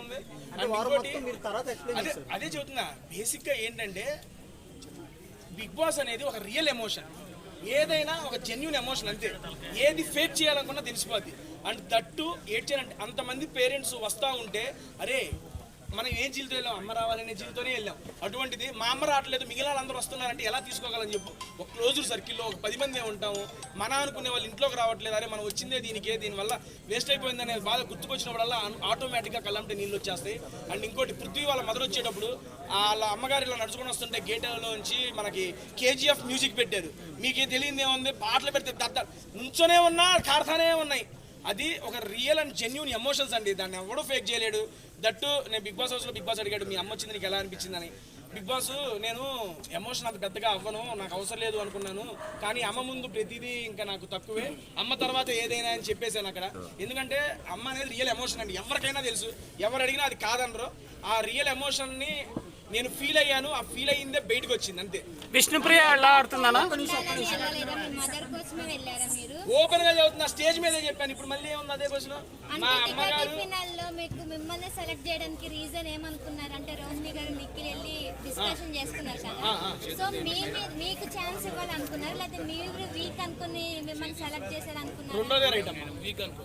ఉంది అదే చెబుతున్నా బేసిక్గా ఏంటంటే బిగ్ బాస్ అనేది ఒక రియల్ ఎమోషన్ ఏదైనా ఒక జెన్యున్ ఎమోషన్ అంతే. ఏది ఫేక్ చేయాలనుకున్నా తెలిసిపోద్ది. అండ్ దట్టు ఏడ్చారంటే అంతమంది పేరెంట్స్ వస్తూ ఉంటే అరే మనం ఏ జీవితం వెళ్ళాం? అమ్మ రావాలనే జీవితమే వెళ్ళాం. అటువంటిది మా అమ్మ రావట్లేదు మిగిలిన వాళ్ళందరూ వస్తున్నారంటే ఎలా తీసుకోగలని చెప్పు. ఒక రోజు సర్కిల్లో ఒక పది మంది ఉంటాము. మన అనుకునే వాళ్ళు ఇంట్లోకి రావట్లేదు. అరే మనం వచ్చిందే దీనికే దీనివల్ల వేస్ట్ అయిపోయిందనే బాధ గుర్తుకొచ్చినప్పుడల్లా ఆటోమేటిక్గా కళ్ళంటే నీళ్ళు వచ్చేస్తాయి. అండ్ ఇంకోటి పృథ్వీ వాళ్ళ మదర్ వచ్చేటప్పుడు వాళ్ళ అమ్మగారు ఇలా నడుచుకొని వస్తుంటే గేట్లోంచి మనకి కేజీఎఫ్ మ్యూజిక్ పెట్టారు. మీకు తెలియదు ఏముంది పాటలు పెడితే దద్ద నుంచోనే ఉన్నా కాడతానే అది ఒక రియల్ అండ్ జెన్యున్ ఎమోషన్స్ అండి. దాన్ని ఎవడో ఫేక్ చేయలేడు. దట్టు నేను బిగ్ బాస్ హౌస్లో బిగ్ బాస్ అడిగాడు మీ అమ్మ వచ్చింది నీకు ఎలా అనిపించిందని బిగ్ బాస్ నేను ఎమోషన్ అంత పెద్దగా అవ్వను నాకు అవసరం లేదు అనుకున్నాను. కానీ అమ్మ ముందు ప్రతిదీ ఇంకా నాకు తక్కువే. అమ్మ తర్వాత ఏదైనా అని చెప్పేశాను అక్కడ. ఎందుకంటే అమ్మ అనేది రియల్ ఎమోషన్ అండి. ఎవరికైనా తెలుసు. ఎవరు అడిగినా అది కాదనరు. ఆ రియల్ ఎమోషన్ని నేను ఫీల్ అయ్యాను ఆ ఫీల్ అయ్యిందే బయటకు వచ్చింది అంతే. విష్ణుప్రియ ఎలా ఓపెన్గా చదువుతున్నా స్టేజ్ మీదే చెప్పాను ఇప్పుడు మళ్ళీ ఏముంది అదే క్వశ్చన్ మా అంటే అమ్మగారు మీకు మిమ్మల్ని సెలెక్ట్ చేయడానికి రీజన్ ఏమనుకున్నారు అంటే రోహిణి గారు నిఖిల్ వెళ్ళి డిస్కషన్ చేసుకున్నారు కదా. సో మీ మీకు ఛాన్స్ ఇవ్వాలనుకున్నారు? లేకపోతే మీరు వీక్ అనుకుని మిమ్మల్ని సెలెక్ట్ చేశారు అనుకున్నారు రెండోదే రైట్ అమ్మా వీక్ అనుకో.